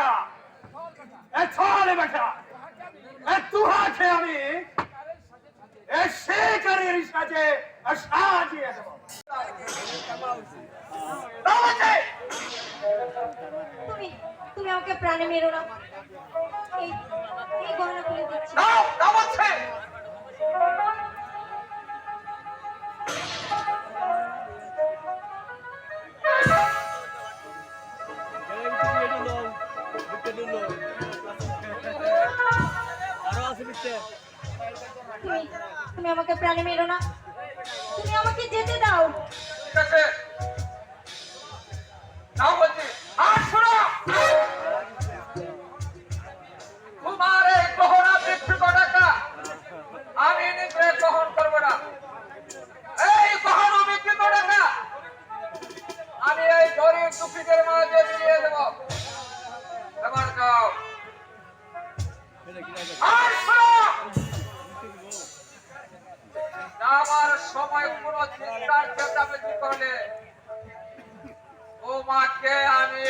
বেটা। এ ছাড়ে বেটা। এ তুহাকে আমি। এ শেখরের সাথে সাজিয়ে দেব। তুমি তুমি আমাকে প্রাণে মেরো না। তুমি তুমি আমাকে প্রাণে মেরো না। তুমি আমাকে যেতে দাও। ঠিক আছে। আমার সময় কোন চিন্তার চেষ্টাবেশি করলে তোমাকে আমি